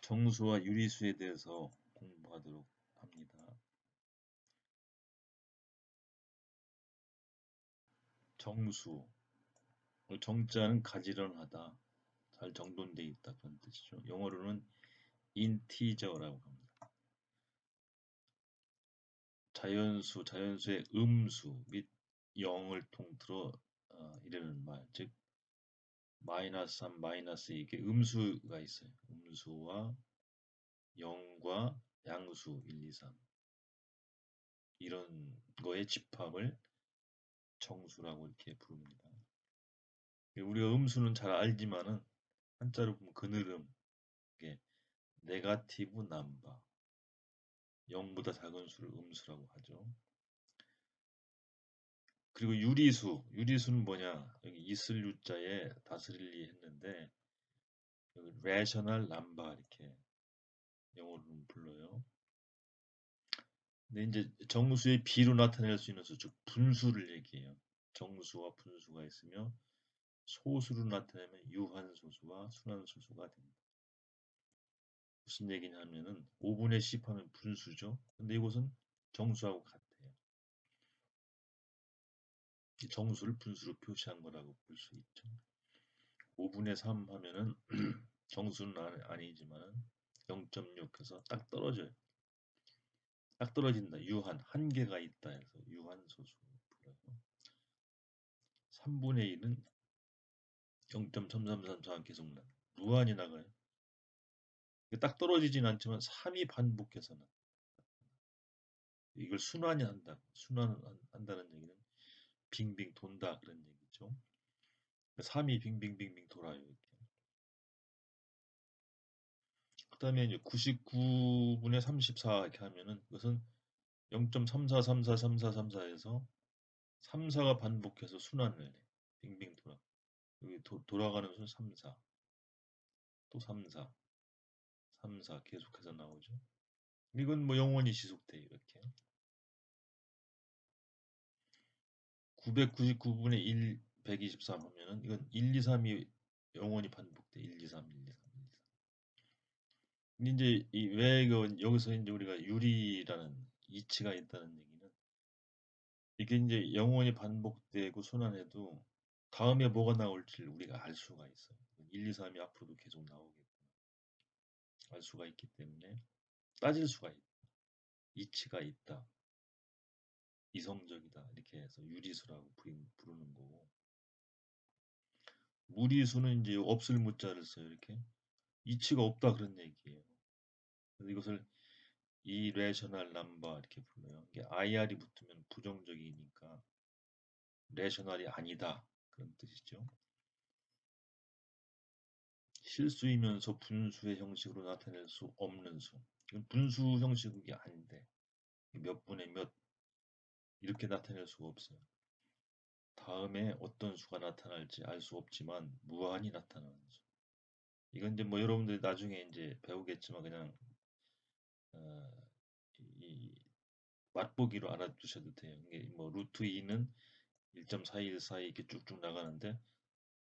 정수와 유리수에 대해서 공부하도록 합니다. 정수 정자는 가지런하다, 잘 정돈되어 있다 그런 뜻이죠. 영어로는 인티저라고 합니다. 자연수, 자연수의 음수 및 0을 통틀어 어, 이르는 말, 즉 마이너스 3, 마이너스 2 이게 음수가 있어요. 음수와 0과 양수 1, 2, 3 이런 거의 집합을 정수라고 이렇게 부릅니다. 우리가 음수는 잘 알지만은 한자로 보면 그늘음, 이게 네가티브 남바 0보다 작은 수를 음수라고 하죠. 그리고 유리수, 유리수는 뭐냐? 여기 있을 유자에 다스릴리 했는데 여기 rational 이렇게 영어로는 불러요. 근데 이제 정수의 비로 나타낼 수 있는 수, 즉 분수를 얘기해요. 정수와 분수가 있으며 소수로 나타내면 유한소수와 순환소수가 됩니다. 무슨 얘기냐면은 5분의 10 하면 분수죠. 근데 이곳은 정수하고 같아 요. 정수를 분수로 표시한 거라고 볼 수 있죠. 5분의 3 하면은 정수는 아니지만 0.6해서 딱 떨어져요. 딱 떨어진다. 유한, 한계가 있다 해서 유한 소수 불러요. 3분의 1은 0.333 계속 나. 무한히 나가요. 딱 떨어지진 않지만 3이 반복해서 나. 이걸 순환이 한다. 순환 한다는 얘기는 빙빙 돈다 그런 얘기죠. 3이 빙빙빙빙 돌아요. 이렇게. 그 다음에 이제 99분의 34 이렇게 하면은 그것은 0.34343434에서 3, 4가 반복해서 순환을 해. 빙빙 돌아. 여기 도, 돌아가는 수는 3, 4. 또 3, 4. 3, 4 계속해서 나오죠. 이건 뭐 영원히 지속돼 이렇게. 999분의 1, 123 하면은 이건 1, 2, 3이 영원히 반복돼. 1, 2, 3, 1, 2, 3, 1, 2, 3. 근데 이제 이왜 여기서 이제 우리가 유리라는 이치가 있다는 얘기는 이게 이제 영원히 반복되고 순환해도 다음에 뭐가 나올지를 우리가 알 수가 있어요. 1, 2, 3이 앞으로도 계속 나오겠구나. 알 수가 있기 때문에 따질 수가 있다. 이치가 있다. 이성적이다. 이렇게 해서 유리수라고 부르는 거고. 무리수는 이제 없을 무자를 써요. 이렇게. 이치가 없다 그런 얘기예요. 이것을 irrational number 이렇게 불러요. 이게 ir이 붙으면 부정적이니까 rational이 아니다 그런 뜻이죠. 실수이면서 분수의 형식으로 나타낼 수 없는 수. 분수 형식이 아닌데 몇 분의 몇 이렇게 나타낼 수가 없어요. 다음에 어떤 수가 나타날지 알 수 없지만 무한히 나타나는 수. 이건 이제 뭐 여러분들이 나중에 이제 배우겠지만 그냥 어, 이 맛보기로 알아두셔도 돼요. 이게 뭐 루트 2는 1.414 이렇게 쭉쭉 나가는데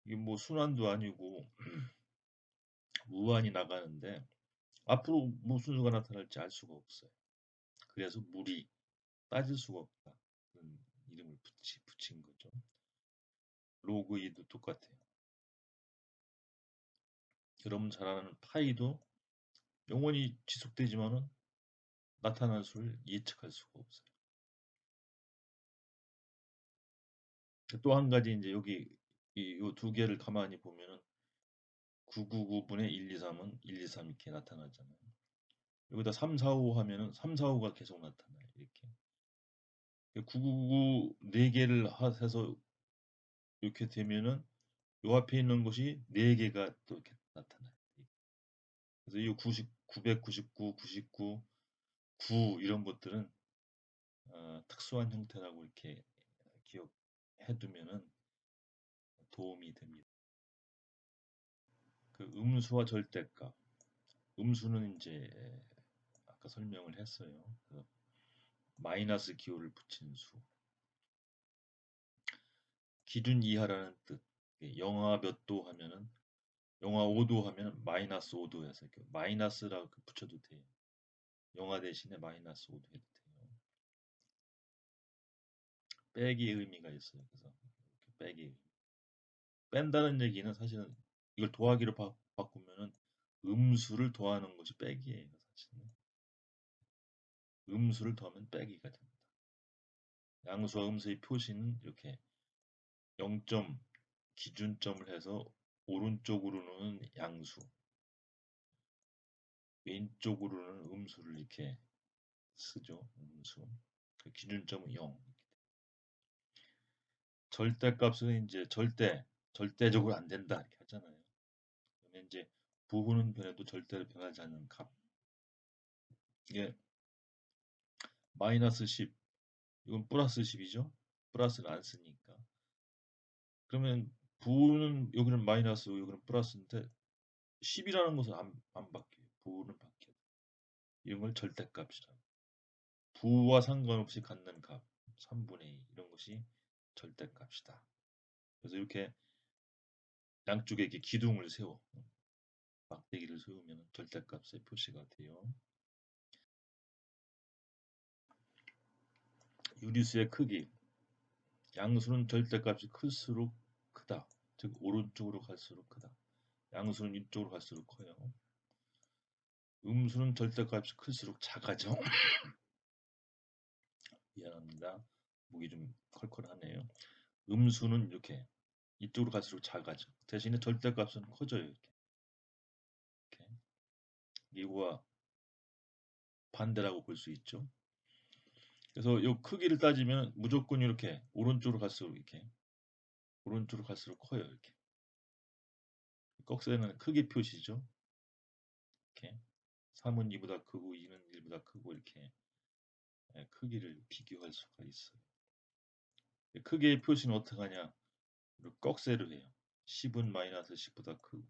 이게 뭐 순환도 아니고 무한히 나가는데 앞으로 무슨 수가 나타날지 알 수가 없어요. 그래서 물이 따질 수가 없다. 이름을 붙이, 붙인 거죠. 로그 2도 똑같아요. 여러분 잘 아는 파이도 영원히 지속되지만은 나타날 수를 예측할 수가 없어요. 또 한 가지 이제 여기 이두 개를 가만히 보면은 999분의 1, 2, 3은 1, 2, 3 이렇게 나타나잖아요. 여기다 3, 4, 5 하면은 3, 4, 5가 계속 나타나요. 이렇게. 999 4개를 해서 이렇게 되면은 요 앞에 있는 것이 4개가 또 이렇게 나타나요. 그래서 이 90, 999, 99, 9 이런 것들은 어, 특수한 형태라고 이렇게 기억해 두면은 도움이 됩니다. 그 음수와 절대값. 음수는 이제 아까 설명을 했어요. 그 마이너스 기호를 붙인 수. 기준 이하라는 뜻. 영하 몇 도 하면은 영하 5도 하면 마이너스 5도 해서 이렇게 마이너스라고 붙여도 돼요. 영하 대신에 마이너스 5도 해도 돼요. 빼기 의미가 있어요. 그래서 이렇게 빼기. 뺀다는 얘기는 사실은 이걸 더하기로 바, 바꾸면은 음수를 더하는 것이 빼기예요. 사실은 음수를 더하면 빼기가 됩니다. 양수와 음수의 표시는 이렇게 0점 기준점을 해서 오른쪽으로는 양수, 왼쪽으로는 음수를 이렇게 쓰죠. 음수. 그 기준점은 0. 절대값은 이제 절대, 절대적으로 안 된다 이렇게 하잖아요. 그러면 이제 부호는 변해도 절대로 변하지 않는 값. 이게 마이너스 10, 이건 플러스 10이죠. 플러스를 안 쓰니까. 그러면 부는 여기는 마이너스, 여기는 플러스인데 10이라는 것은 안, 안 바뀌어요. 부는 바뀌어요. 이런 걸 절대값이라. 부와 상관없이 갖는 값, 3분의 2 이런 것이 절대값이다. 그래서 이렇게 양쪽에 이렇게 기둥을 세워 막대기를 세우면 절대값의 표시가 돼요. 유리수의 크기 양수는 절대값이 클수록 크다. 즉 오른쪽으로 갈수록 크다. 양수는 이쪽으로 갈수록 커요. 음수는 절대값이 클수록 작아져. 미안합니다. 목이 좀 컬컬하네요. 음수는 이렇게 이쪽으로 갈수록 작아져. 대신에 절대값은 커져요. 이렇게. 이렇게. 이거와 반대라고 볼 수 있죠. 그래서 이 크기를 따지면 무조건 이렇게 오른쪽으로 갈수록 이렇게 오른쪽으로 갈수록 커요. 이렇게. 꺽쇠는 크기 표시죠. 이렇게 3은 2보다 크고 2는 1보다 크고 이렇게 예, 크기를 비교할 수가 있어요. 크기의 표시는 어떻게 하냐? 꺽쇠로 해요. 10은 마이너스 10보다 크고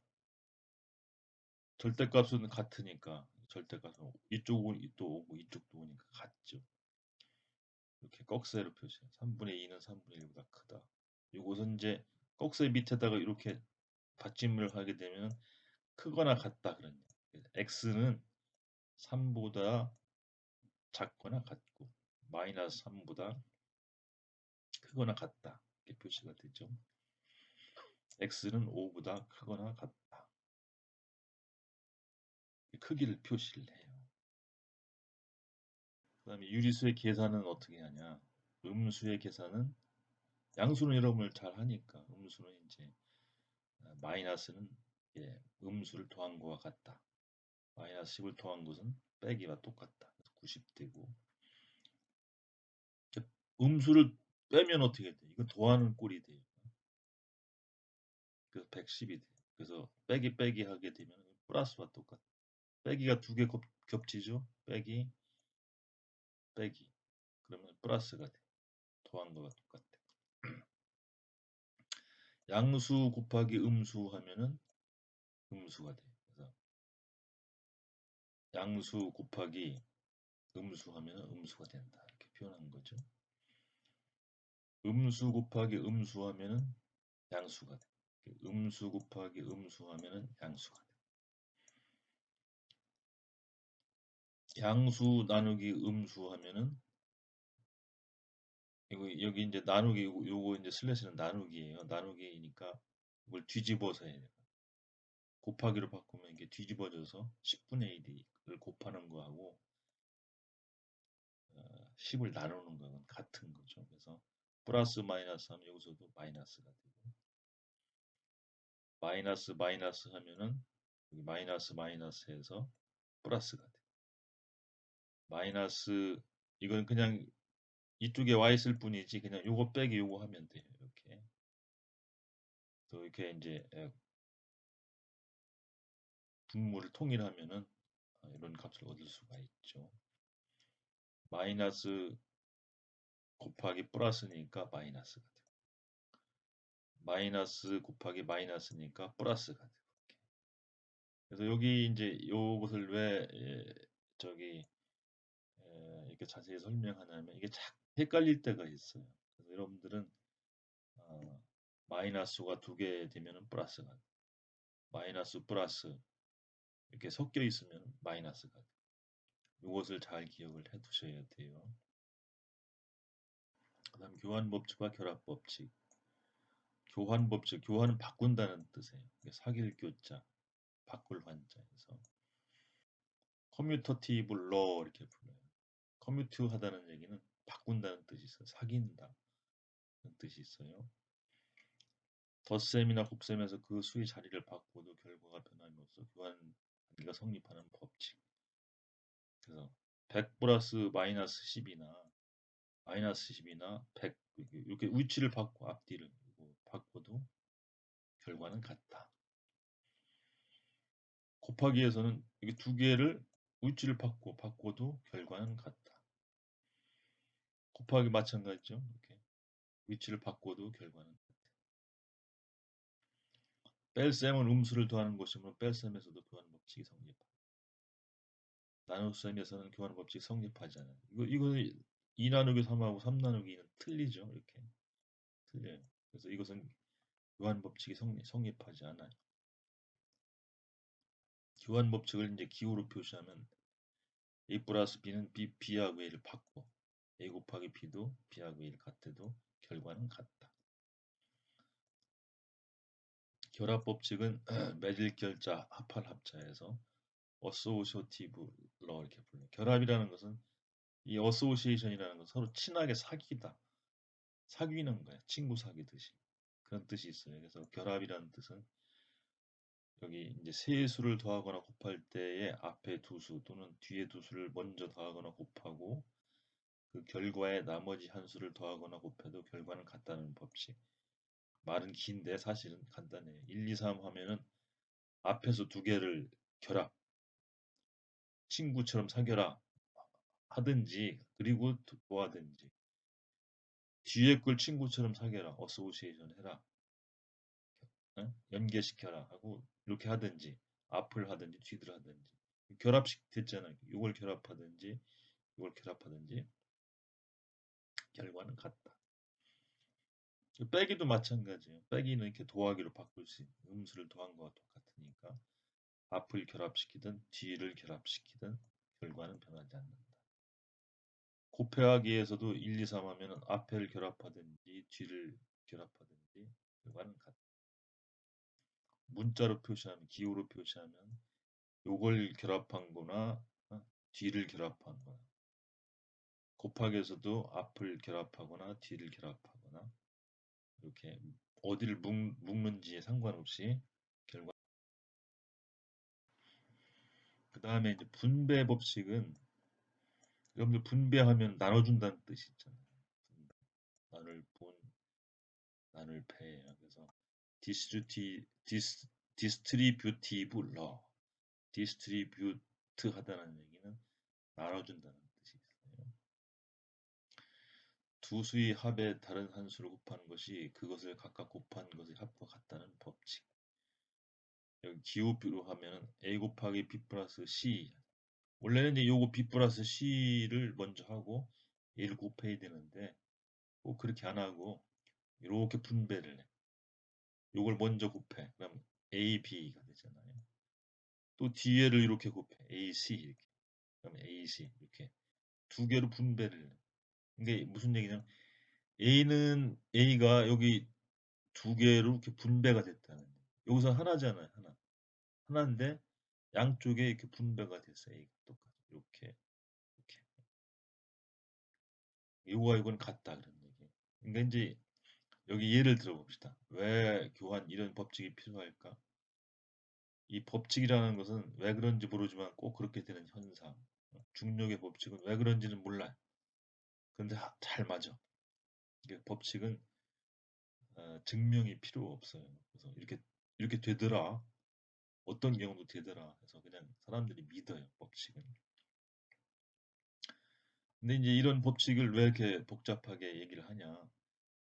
절대값은 같으니까 절대값은 이쪽은 또 오고 이쪽도 오니까 같죠. 이렇게 꺽쇠로 표시해요. 3분의 2는 3분의 1보다 크다. 이것은 이제 꺽쇠 밑에다가 이렇게 받침을 하게 되면 크거나 같다 그런 x는 3보다 작거나 같고 마이너스 3보다 크거나 같다 이렇게 표시가 되죠. x는 5보다 크거나 같다. 크기를 표시를 해요. 그 다음에 유리수의 계산은 어떻게 하냐. 음수의 계산은 양수는 여러분을 잘 하니까 음수는 이제 아, 마이너스는 예, 음수를 더한 것과 같다. 마이너스 10을 더한 것은 빼기와 똑같다. 90되고 음수를 빼면 어떻게 돼? 이건 더하는 꼴이 돼요. 그래서 110이 돼. 그래서 빼기 빼기 하게 되면 플러스와 똑같아. 빼기가 두 개 겹치죠? 빼기 빼기 그러면 플러스가 돼. 더한 거와 똑같아. 양수 곱하기 음수 하면은 음수가 돼. 그래서 양수 곱하기 음수 하면 음수가 된다. 이렇게 표현한 거죠. 음수 곱하기 음수 하면은 양수가 돼. 음수 곱하기 음수 하면은 양수가 돼. 양수 나누기 음수 하면은 이거 여기 이제 나누기 요거 이제 슬래시는 나누기예요. 나누기니까 이걸 뒤집어서 해야 돼요. 곱하기로 바꾸면 이게 뒤집어져서 10분의 1을 곱하는 거하고 10을 어, 나누는 거는 같은 거죠. 그래서 플러스 마이너스 하면 여기서도 마이너스가 되고 마이너스 마이너스 하면은 여기 마이너스 마이너스 해서 플러스가 돼. 마이너스 이건 그냥 이쪽에 와 있을 뿐이지 그냥 요거 빼기 요거 하면 돼요. 이렇게. 또 이렇게 이제 분모를 통일하면은 아, 이런 값을 얻을 수가 있죠. 마이너스 곱하기 플러스니까 마이너스가 되고 마이너스 곱하기 마이너스니까 플러스가 되고 그래서 여기 이제 요것을 왜 예, 저기 예, 이렇게 자세히 설명하냐면 이게 자 헷갈릴 때가 있어요. 여러분들은 어, 마이너스가 두 개 되면 플러스가 마이너스 플러스 이렇게 섞여 있으면 마이너스가. 이것을 잘 기억을 해 두셔야 돼요. 그 다음 교환법칙과 결합법칙. 교환법칙, 교환은 바꾼다는 뜻이에요. 사귈 교자, 바꿀 환자에서 커뮤터티브 러 이렇게 불러요. 커뮤트 하다는 얘기는 바꾼다는 뜻이 있어요. 사귄다. 는 뜻이 있어요. 덧셈이나 곱셈에서 그 수의 자리를 바꿔도 결과가 변함이 없어 교환 관계가 성립하는 법칙. 그래서 100 플러스 마이너스 10이나 마이너스 10이나 100 이렇게 위치를 바꿔 앞뒤를 바꿔도 결과는 같다. 곱하기에서는 이게 두 개를 위치를 바꿔 바꿔도 결과는 같다. 곱하기 마찬가지죠. 이렇게 위치를 바꿔도 결과는. 뺄셈은 음수를 더하는 것이므로 뺄셈에서도 교환 법칙이 성립한다. 나눗셈에서는 교환 법칙이 성립하지 않아요. 이거 이거 2 나누기 3하고 3 나누기 2는 틀리죠. 이렇게 틀려요. 그래서 이것은 교환 법칙이 성립, 성립하지 않아요. 교환 법칙을 이제 기호로 표시하면 A 플러스 B는 B, B하고 A를 바꿔 A 곱하기 B도 B하고 A를 같아도 결과는 같다. 결합 법칙은 매질 결자 합할 합자에서 어소시오티브 러 이렇게 불러요. 결합이라는 것은 이 어소시에이션이라는 것은 서로 친하게 사귀다. 사귀는 거야. 친구 사귀듯이. 그런 뜻이 있어요. 그래서 결합이라는 뜻은 여기 이제 세 수를 더하거나 곱할 때에 앞에 두 수 또는 뒤에 두 수를 먼저 더하거나 곱하고 그 결과에 나머지 한 수를 더하거나 곱해도 결과는 같다는 법칙. 말은 긴데 사실은 간단해요. 1, 2, 3 하면은 앞에서 두 개를 결합, 친구처럼 사겨라 하든지 그리고 뭐 하든지 뒤에 걸 친구처럼 사겨라, 어소시에이션 해라, 어? 연계시켜라 하고 이렇게 하든지 앞을 하든지 뒤를 하든지 결합식 됐잖아요. 이걸 결합하든지 이걸 결합하든지 결과는 같다. 빼기도 마찬가지예요. 빼기는 이렇게 더하기로 바꿀 수 있는 음수를 더한 것과 똑같으니까 앞을 결합시키든 뒤를 결합시키든 결과는 변하지 않는다. 곱해하기에서도 1, 2, 3 하면 앞을 결합하든지 뒤를 결합하든지 결과는 같다. 문자로 표시하면 기호로 표시하면 요걸 결합한 거나 어, 뒤를 결합한 거나 곱하기에서도 앞을 결합하거나 뒤를 결합하거나 이렇게 어디를 묶, 는지에 상관없이 결과 그 다음에 이제 분배 법칙은 여러분들 분배하면 나눠준다는 뜻이 있잖아요. 나눌 분, 나눌 패예요. 그래서 디스트리티, 디스, 디스트리뷰티브 러, 디스트리뷰트 하다는 얘기는 나눠준다는 뜻이 있어요. 두 수의 합의 다른 한 수를 곱하는 것이 그것을 각각 곱한 것의 합과 같다는 법칙. 여기 기호비로 하면 a 곱하기 b 플러스 c 원래는 이제 요거 b 플러스 c를 먼저 하고 a를 곱해야 되는데 꼭 그렇게 안 하고 이렇게 분배를 해. 요걸 먼저 곱해. 그럼 AB가 되잖아요. 또 뒤에를 이렇게 곱해. AC 이렇게. 그럼 AC 이렇게 두 개로 분배를 해. 이게 무슨 얘기냐면 A는 A가 여기 두 개로 이렇게 분배가 됐다는 여기서 하나잖아요. 하나. 하나인데 양쪽에 이렇게 분배가 됐어요. A가 똑같이 이렇게 이렇게. 이거와 이건 같다 그런 얘기. 그러니까 이제 여기 예를 들어 봅시다. 왜 교환 이런 법칙이 필요할까? 이 법칙이라는 것은 왜 그런지 모르지만 꼭 그렇게 되는 현상. 중력의 법칙은 왜 그런지는 몰라 요. 근데 잘 맞아. 이게 법칙은 어, 증명이 필요 없어요. 그래서 이렇게 이렇게 되더라. 어떤 경우도 되더라. 그래서 그냥 사람들이 믿어요. 법칙은. 근데 이제 이런 법칙을 왜 이렇게 복잡하게 얘기를 하냐?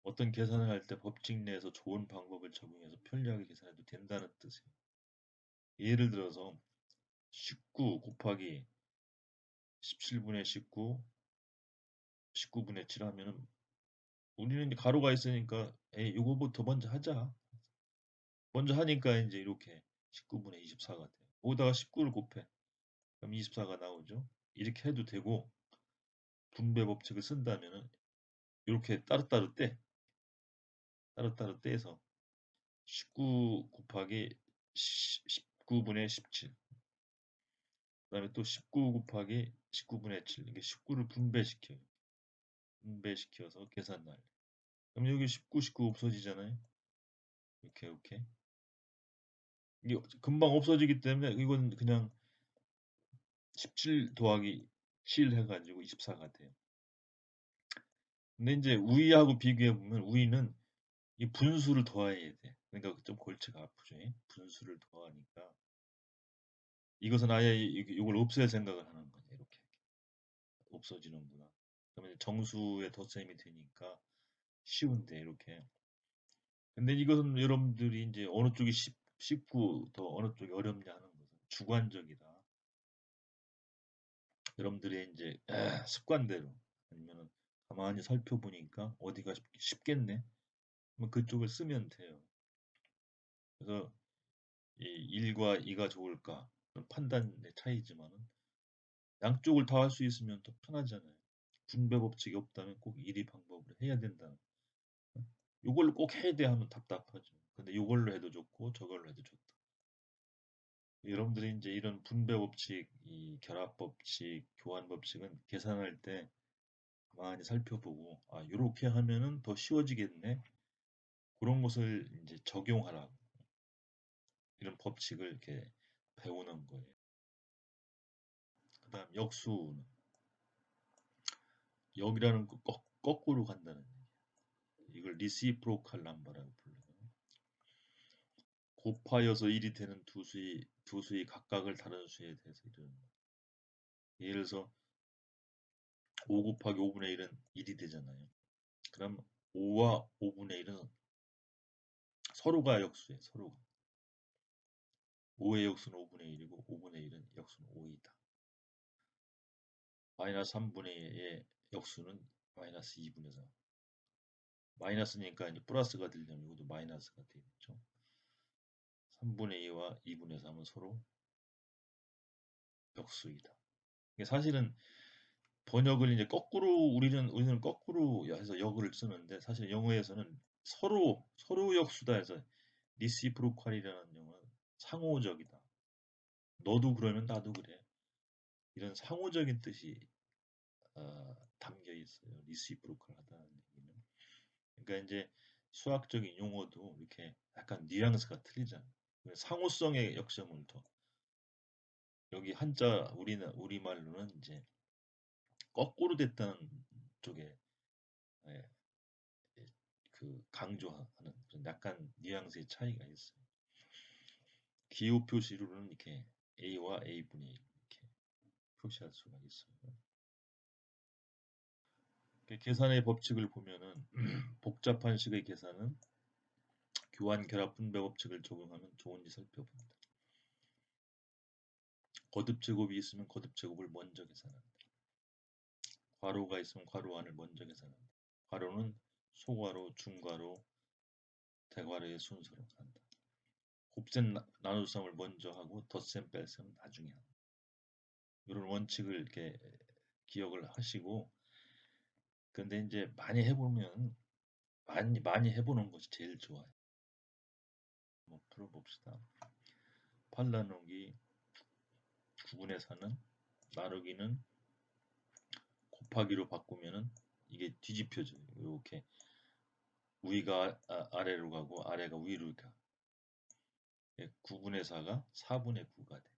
어떤 계산을 할 때 법칙 내에서 좋은 방법을 적용해서 편리하게 계산해도 된다는 뜻이에요. 예를 들어서 19 곱하기 17분의 19, 19분의 7 하면은 우리는 이제 가로가 있으니까 에이 요거부터 먼저 하자. 먼저 하니까 이제 이렇게 19분의 24가 돼요. 거기다가 19를 곱해. 그럼 24가 나오죠. 이렇게 해도 되고 분배 법칙을 쓴다면은 이렇게 따로따로 떼. 따로따로 떼서 19 곱하기 19분의 17. 그 다음에 또 19 곱하기 19분의 7. 이게 19를 분배시켜요. 분배시켜서 계산 날려. 그럼 여기 19, 19 없어지잖아요. 이렇게, 이렇게. 이게 금방 없어지기 때문에 이건 그냥 17 더하기 7 해가지고 24가 돼요. 근데 이제 우위하고 비교해 보면 우위는 이 분수를 더해야 돼. 그러니까 좀 골치가 아프죠. 분수를 더하니까 이것은 아예 이걸 없앨 생각을 하는 거죠. 이렇게 없어지는구나. 그러면 정수의 덧셈이 되니까 쉬운데 이렇게. 근데 이것은 여러분들이 이제 어느 쪽이 쉽, 쉽고 더 어느 쪽이 어렵냐 하는 것은 주관적이다. 여러분들의 이제 습관대로 아니면은 가만히 살펴보니까 어디가 쉽 겠네. 뭐 그쪽을 쓰면 돼요. 그래서 이 1과 2가 좋을까 판단의 차이지만은 양쪽을 다 할 수 있으면 더 편하잖아요. 분배 법칙이 없다면 꼭 1이 방법으로 해야 된다. 이걸로 꼭 해야 돼 하면 답답하죠. 근데 이걸로 해도 좋고 저걸로 해도 좋다. 여러분들이 이제 이런 분배 법칙, 이 결합 법칙, 교환 법칙은 계산할 때 많이 살펴보고 아 이렇게 하면은 더 쉬워지겠네. 그런 것을 이제 적용하라고 이런 법칙을 이렇게 배우는 거예요. 그 다음 역수는 여기라는 거 거, 거 꾸로 간다는 이걸 리시프로칼 남바라고 불러요. 곱하여서 1이 되는 두 수의 두 수의 각각을 다른 수에 대해서 이르는 예를 들어서 5 곱하기 5분의 1은 1이 되잖아요. 그럼 5와 5분의 1은 서로가 역수예요. 서로가. 5의 역수는 5분의 1이고 5분의 1은 역수는 5이다. 마이너스 3분의 1의 역수는 마이너스 2분의 4. 마이너스니까 이제 플러스가 되려면 이것도 마이너스가 되겠죠. 3분의 2와 2분의 3은 서로 역수이다. 사실은 번역을 이제 거꾸로 우리는 우리는 거꾸로 해서 역을 쓰는데 사실 영어에서는 서로 서로 역수다 해서 리시프로칼이라는 영어는 상호적이다. 너도 그러면 나도 그래. 이런 상호적인 뜻이 어, 담겨 있어요. 리시프로칼하다는 얘기는. 그러니까 이제 수학적인 용어도 이렇게 약간 뉘앙스가 틀리잖아요. 상호성의 역점을 더 여기 한자 우리는 우리말로는 이제 거꾸로 됐다는 쪽에 예, 그 강조하는 약간 뉘앙스의 차이가 있어요. 기호 표시로는 이렇게 A와 A분의 1 이렇게 표시할 수가 있어요. 계산의 법칙을 보면은 복잡한 식의 계산은 교환 결합 분배 법칙을 적용하면 좋은지 살펴봅니다. 거듭 제곱이 있으면 거듭 제곱을 먼저 계산한다. 괄호가 있으면 괄호 안을 먼저 계산한다. 괄호는 소괄호, 중괄호, 대괄호의 순서로 한다. 곱셈 나눗셈을 먼저 하고 덧셈 뺄셈 나중에 한다. 이런 원칙을 이렇게 기억을 하시고 근데 이제 많이 해보면 많이 많이 해보는 것이 제일 좋아요. 한번 풀어봅시다. 8 나누기 9분의 4는 나누기는 곱하기로 바꾸면은 이게 뒤집혀져요. 이렇게 위가 아, 래로 가고 아래가 위로 가. 9분의 예, 4가 4분의 9가 돼.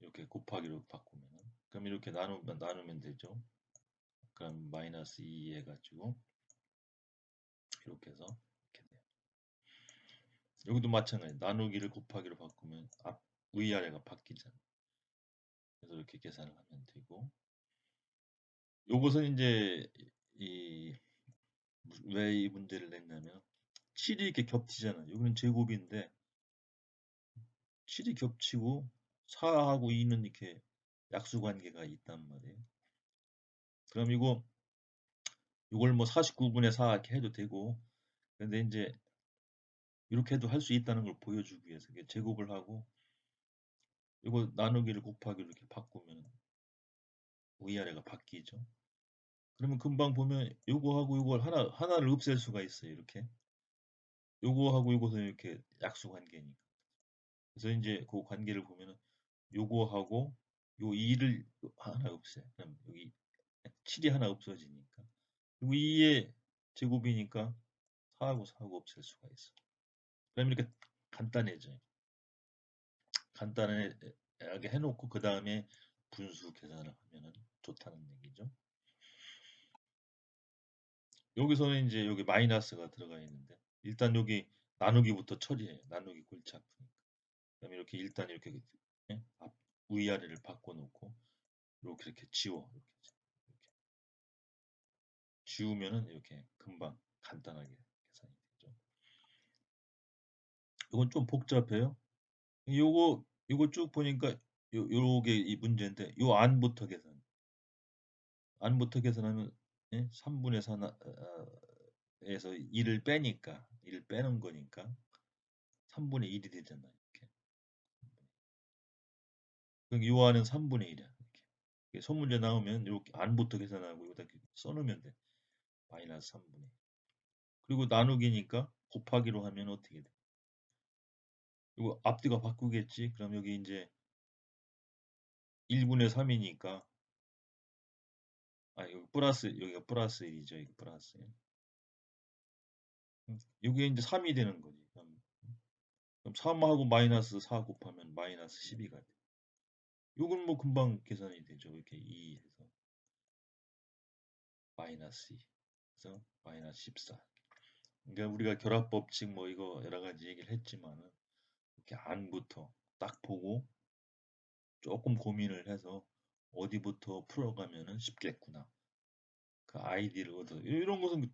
이렇게 곱하기로 바꾸면 그럼 이렇게 나누면 나누면 되죠. 그럼 마이너스 2 해가지고 이렇게 해서 이렇게 돼요. 여기도 마찬가지 나누기를 곱하기로 바꾸면 앞 위아래가 바뀌잖아요. 그래서 이렇게 계산을 하면 되고 요것은 이제 이 왜 이 문제를 냈냐면 7이 이렇게 겹치잖아요. 여기는 제곱인데 7이 겹치고 4하고 2는 이렇게 약수 관계가 있단 말이에요. 그럼 이거 이걸 뭐 49분의 4 이렇게 해도 되고 근데 이제 이렇게도 할 수 있다는 걸 보여주기 위해서 제곱을 하고 이거 나누기를 곱하기 이렇게 바꾸면 위아래가 바뀌죠. 그러면 금방 보면 요거하고 요걸 하나 하나를 없앨 수가 있어요. 이렇게 요거하고 요것은 이렇게 약수 관계니까. 그래서 이제 그 관계를 보면은 요거하고 요 2를 하나 없애. 그럼 여기 7이 하나 없어지니까. 그리고 2의 제곱이니까 4하고 4하고 없앨 수가 있어. 그럼 이렇게 간단해져요. 간단하게 해놓고 그 다음에 분수 계산을 하면 좋다는 얘기죠. 여기서는 이제 여기 마이너스가 들어가 있는데 일단 여기 나누기부터 처리해요. 나누기 골치 아프니까. 그다음 이렇게 일단 이렇게 예? 앞 위아래를 바꿔놓고 이렇게 이렇게 지워 이렇게. 지우면은 이렇게 금방 간단하게 계산이 되죠. 이건 좀 복잡해요. 요거 요거 쭉 보니까 요 요게 이 문제인데 요 안부터 계산. 안부터 계산하면 예? 3분의 4 나, 어, 에서 1을 빼니까 1을 빼는 거니까 3분의 1이 되잖아요. 이렇게. 그러니까 요 안은 3분의 1이야. 이렇게. 소문제 나오면 이렇게 안부터 계산하고 여기다 써놓으면 돼. 마이너스 3분의 1. 그리고 나누기니까 곱하기로 하면 어떻게 돼? 이거 앞뒤가 바꾸겠지? 그럼 여기 이제 1분의 3이니까 아 여기 플러스 여기가 플러스 1이죠. 이거 플러스 1. 이게 이제 3이 되는 거지. 그럼, 그럼 3하고 마이너스 4 곱하면 마이너스 12가 돼. 이건 뭐 금방 계산이 되죠. 이렇게 2 해서 마이너스 2 그래서 마이너스 14. 그러니까 우리가 결합 법칙 뭐 이거 여러 가지 얘기를 했지만은 이렇게 안부터 딱 보고 조금 고민을 해서 어디부터 풀어가면은 쉽겠구나. 그 아이디를 얻어. 이런 것은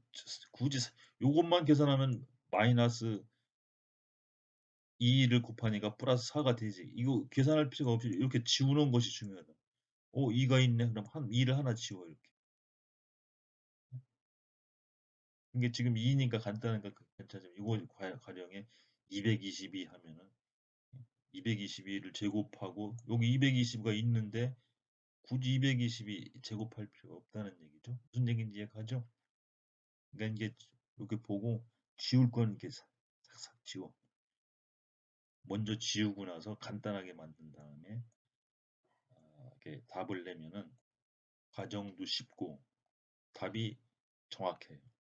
굳이 요것만 계산하면 마이너스 2를 곱하니까 플러스 4가 되지. 이거 계산할 필요가 없이 이렇게 지우는 것이 중요하다. 어, 2가 있네. 그럼 한 2를 하나 지워 이렇게. 이게 지금 2니까 간단하니까 괜찮지만 이거 가령에 222 하면은 222를 제곱하고 여기 220가 있는데 굳이 220이 제곱할 필요가 없다는 얘기죠. 무슨 얘기인지 이해가죠? 그러니까 이게 이렇게 보고 지울 건 이렇게 싹싹 지워. 먼저 지우고 나서 간단하게 만든 다음에 아, 이렇게 답을 내면은 과정도 쉽고 답이 정확해요.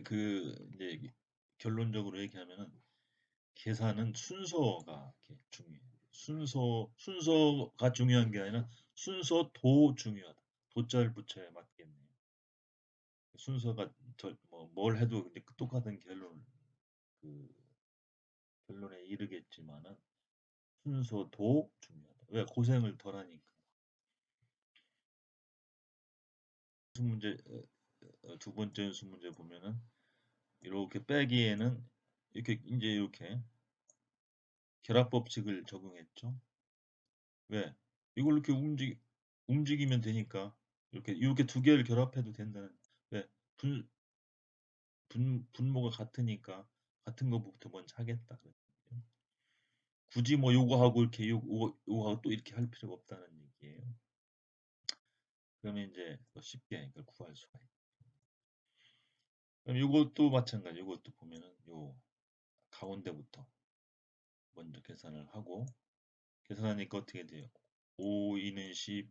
그, 그 이제 결론적으로 얘기하면은 계산은 순서가 중요해요. 순서 순서가 중요한 게 아니라 순서도 중요하다. 도자를 붙여야 맞겠네요. 순서가 뭐 뭘 해도 이제 똑같은 결론 그 결론에 이르겠지만은 순서도 중요하다. 왜 고생을 덜하니까. 수 문제 어, 두 번째 연수 문제 보면은 이렇게 빼기에는 이렇게 이제 이렇게 결합 법칙을 적용했죠. 왜? 이걸 이렇게 움직 움직이면 되니까 이렇게 이렇게 두 개를 결합해도 된다는 왜? 분, 분 분모가 같으니까 같은 거부터 먼저 하겠다. 굳이 뭐 요거 하고 이렇게 요거 요거 하고 또 이렇게 할 필요가 없다는 얘기예요. 그러면 이제 쉽게 이걸 구할 수가 있다. 이것도 마찬가지. 이것도 보면은 요 가운데부터 먼저 계산을 하고 계산하니까 어떻게 돼요? 5, 2는 10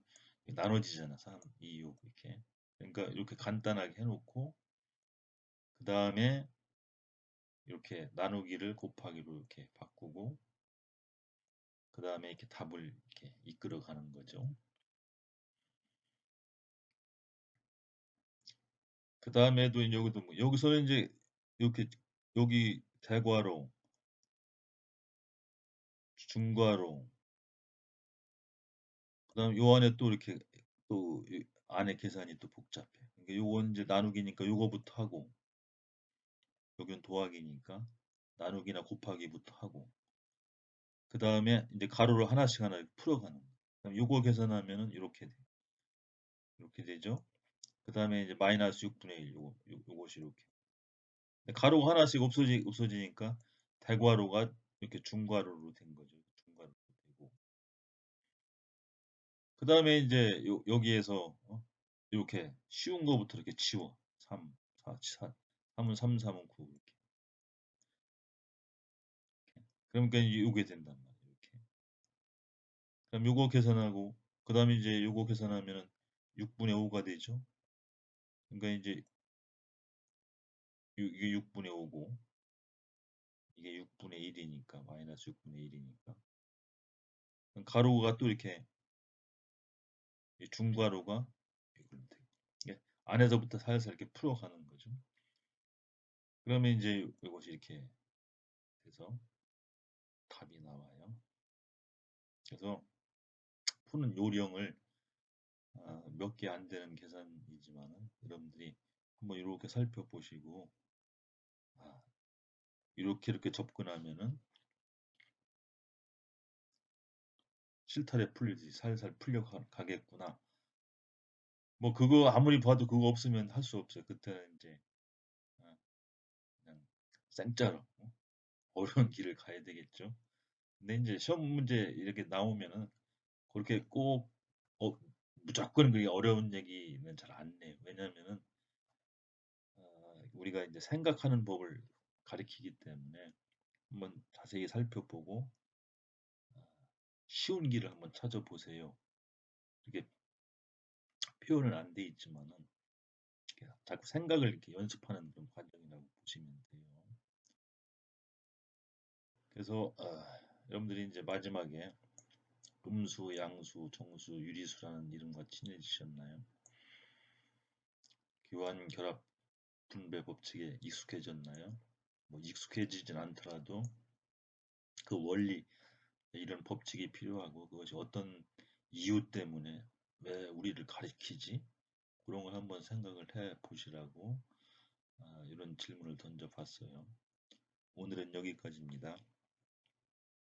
나눠지잖아. 3, 2, 6 이렇게. 그러니까 이렇게 간단하게 해놓고 그 다음에 이렇게 나누기를 곱하기로 이렇게 바꾸고 그 다음에 이렇게 답을 이렇게 이끌어 가는 거죠. 그 다음에도 여기도 뭐 여기서는 이제 이렇게 여기 대괄호 중괄호. 그 다음 요 안에 또 이렇게 또 안에 계산이 또 복잡해. 그러니까 요건 이제 나누기니까 요거부터 하고 여기는 더하기니까 나누기나 곱하기부터 하고 그 다음에 이제 가로를 하나씩 하나 풀어가는 그럼 요거 계산하면은 이렇게 돼. 이렇게 되죠 그 다음에 이제 마이너스 6분의 1 요거, 요, 요것이 이렇게 가로가 하나씩 없어지, 없어지니까 대괄호가 이렇게 중괄호로 된 거죠. 중괄호로 되고. 그 다음에 이제 요, 여기에서 어? 이렇게 쉬운 거부터 이렇게 치워. 3, 4, 4, 3은 3, 3은 9 이렇게. 그러니까 이게 된단 말이에요. 이렇게. 그럼 요거 계산하고 그 다음에 이제 요거 계산하면 6분의 5가 되죠. 그러니까 이제 이게 6분의 5고 이게 6분의 1이니까 마이너스 6분의 1이니까 가로가 또 이렇게 중괄호가 안에서부터 살살 이렇게 풀어가는 거죠. 그러면 이제 이것이 이렇게 돼서 답이 나와요. 그래서 푸는 요령을 아, 몇개 안 되는 계산이지만 여러분들이 한번 이렇게 살펴보시고 아, 이렇게 이렇게 접근하면은 실타래 풀리듯이 살살 풀려 가겠구나. 뭐 그거 아무리 봐도 그거 없으면 할 수 없어요. 그때는 이제 아, 그냥 생짜로 어? 어려운 길을 가야 되겠죠. 근데 이제 시험 문제 이렇게 나오면은 그렇게 꼭 어, 무조건 그게 어려운 얘기는 잘안 내요. 왜냐면은 어, 우리가 이제 생각하는 법을 가리키기 때문에 한번 자세히 살펴보고 어, 쉬운 길을 한번 찾아보세요. 이게 표현은 안 돼 있지만은 자꾸 생각을 이렇게 연습하는 그런 과정이라고 보시면 돼요. 그래서 어, 여러분들이 이제 마지막에 음수, 양수, 정수, 유리수라는 이름과 친해지셨나요? 교환, 결합, 분배 법칙에 익숙해졌나요? 뭐 익숙해지진 않더라도 그 원리 이런 법칙이 필요하고 그것이 어떤 이유 때문에 왜 우리를 가리키지 그런 걸 한번 생각을 해 보시라고 아, 이런 질문을 던져 봤어요. 오늘은 여기까지입니다.